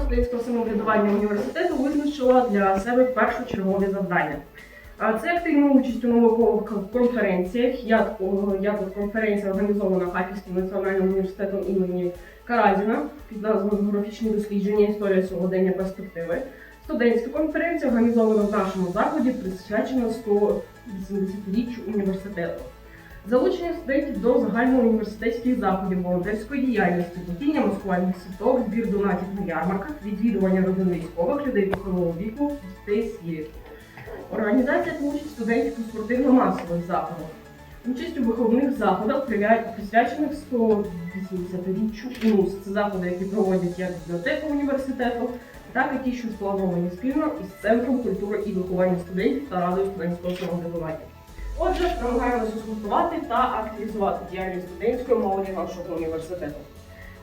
студентського самоврядування університету визначила для себе першочергові завдання. Це активна участь у наукових конференціях, як, як от конференція організована Харківським національним університетом імені Каразіна під назвою Географічні дослідження історія сьогодення перспективи. Студентська конференція організована в нашому закладі, присвячена 180-річчю університету. Залучення студентів до загальноуніверситетських заходів, волонтерської діяльності, платіння маскувальних сіток, збір донатів на ярмарках, відвідування родин військових, людей похилого віку, дітей сіріт. Організація участь студентів у спортивно-масових заходах. Участь у виховних заходах, присвячених 180-річчю УНУС. Це заходи, які проводять як бібліотека університету, так і ті, що сплановані спільно із Центром культури і виховання студентів та Радою студентського самоврядування. Отже, намагаємося згуртувати та активізувати діяльність студентської молоді нашого університету.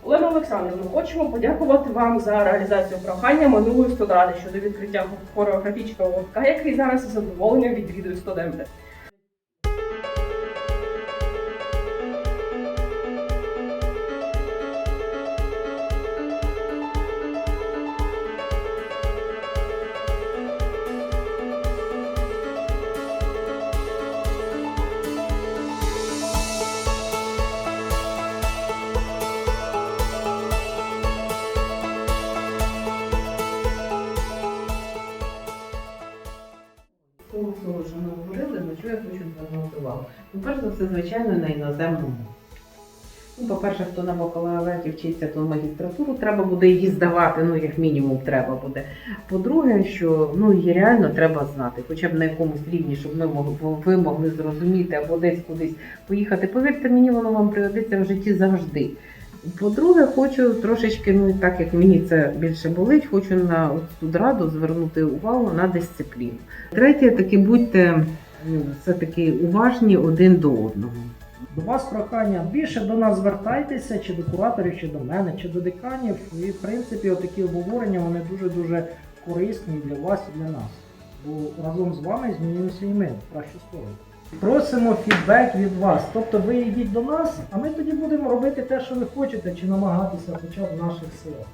Олена Олександрівна, хочемо подякувати вам за реалізацію прохання минулої студради щодо відкриття хореографічного гуртка, який зараз із задоволенням відвідують студенти. Того, що ми говорили, на що я хочу звернути увагу. Ну, перш за все, звичайно, на іноземну мову. Ну, по-перше, хто на бакалавраті вчиться, то магістратуру треба буде її здавати, ну, як мінімум, треба буде. По-друге, що ну, її реально треба знати, хоча б на якомусь рівні, щоб ми могли, ви могли зрозуміти або десь кудись поїхати. Повірте мені, воно вам пригодиться в житті завжди. По-друге, хочу трошечки, ну так як мені це більше болить, хочу на от студраду звернути увагу на дисципліну. Третє, таки будьте ну, все-таки уважні один до одного. До вас прохання більше до нас звертайтеся, чи до кураторів, чи до мене, чи до деканів. І в принципі, отакі обговорення вони дуже-дуже корисні і для вас, і для нас. Бо разом з вами змінюємося і ми в кращу сторону. Просимо фідбек від вас. Тобто ви йдіть до нас, а ми тоді будемо робити те, що ви хочете, чи намагатися хоча б в наших силах.